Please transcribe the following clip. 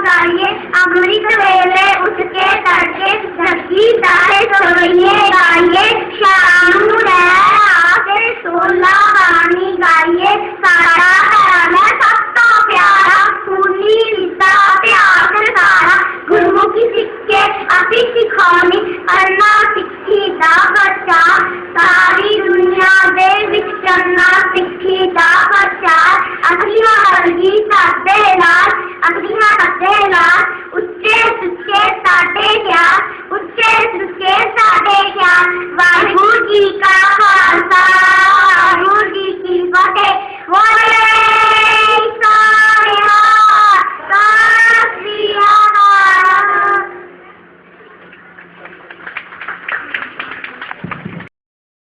गाइए अमृत वेले उसके तड़के धकी तारे सोइए, गाइए। शाम आके सोला रानी गाइए। सारा प्यारा प्यार सारा। गुरुमुखी सिक्के सिक्खी दा बच्चा। सारी दुनिया दे विच सिक्खी दा बच्चा। अगली हर की ना अग्रिम हसेन उच्चे सुच्चे क्या उच्चे सुच्चे क्या वाहेगुरु जी का